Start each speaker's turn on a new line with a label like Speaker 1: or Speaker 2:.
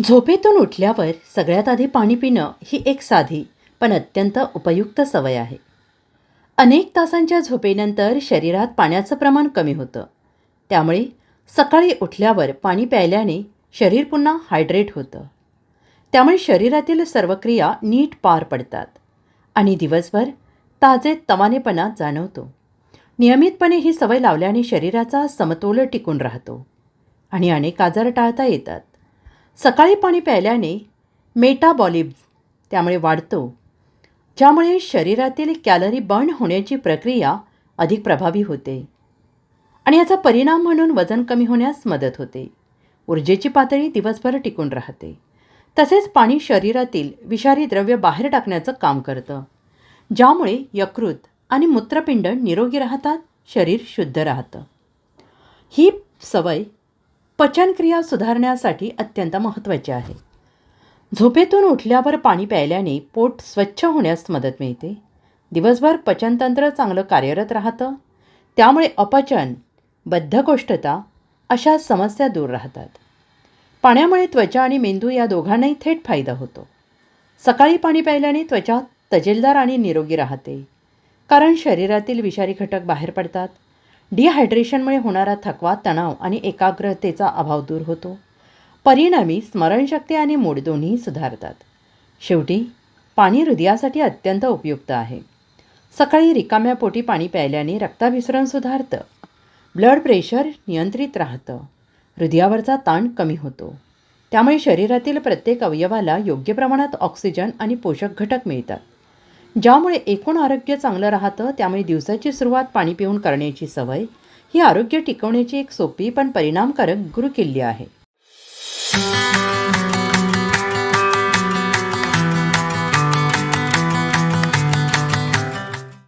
Speaker 1: झोपेतून उठल्यावर सगळ्यात आधी पाणी पिणं ही एक साधी पण अत्यंत उपयुक्त सवय आहे. अनेक तासांच्या झोपेनंतर शरीरात पाण्याचं प्रमाण कमी होतं. त्यामुळे सकाळी उठल्यावर पाणी प्यायल्याने शरीर पुन्हा हायड्रेट होतं. त्यामुळे शरीरातील सर्व क्रिया नीट पार पडतात आणि दिवसभर ताजे तवानेपणा जाणवतो. नियमितपणे ही सवय लावल्याने शरीराचा समतोल टिकून राहतो आणि अनेक आजार टाळता येतात. सकाळी पाणी प्यायल्याने मेटाबॉलिब्ज त्यामुळे वाढतो ज्यामुळे शरीरातील कॅलरी बर्न होण्याची प्रक्रिया अधिक प्रभावी होते आणि याचा परिणाम म्हणून वजन कमी होण्यास मदत होते. ऊर्जेची पातळी दिवसभर टिकून राहते. तसेच पाणी शरीरातील विषारी द्रव्य बाहेर टाकण्याचं काम करतं ज्यामुळे यकृत आणि मूत्रपिंड निरोगी राहतात शरीर शुद्ध राहतं. ही सवय पचनक्रिया सुधारण्यासाठी अत्यंत महत्त्वाची आहे. झोपेतून उठल्यावर पाणी प्यायल्याने पोट स्वच्छ होण्यास मदत मिळते. दिवसभर पचनतंत्र चांगलं कार्यरत राहतं. त्यामुळे अपचन बद्धकोष्ठता अशा समस्या दूर राहतात. पाण्यामुळे त्वचा आणि मेंदू या दोघांनाही थेट फायदा होतो. सकाळी पाणी प्यायल्याने त्वचा तजेलदार आणि निरोगी राहते. कारण शरीरातील विषारी घटक बाहेर पडतात. डिहायड्रेशनमुळे होणारा थकवा तणाव आणि एकाग्रतेचा अभाव दूर होतो. परिणामी स्मरणशक्ती आणि मूड दोन्ही सुधारतात. शेवटी पाणी हृदयासाठी अत्यंत उपयुक्त आहे. सकाळी रिकाम्या पोटी पाणी प्यायल्याने रक्ताभिसरण सुधारतं. ब्लड प्रेशर नियंत्रित राहतं. हृदयावरचा ताण कमी होतो. त्यामुळे शरीरातील प्रत्येक अवयवाला योग्य प्रमाणात ऑक्सिजन आणि पोषक घटक मिळतात. ज्यामुळे एकूण आरोग्य चांगलं राहतं त्यामुळे दिवसाची सुरुवात पाणी पिऊन करण्याची सवय ही आरोग्य टिकवण्याची एक सोपी पण परिणामकारक गुरुकिल्ली आहे.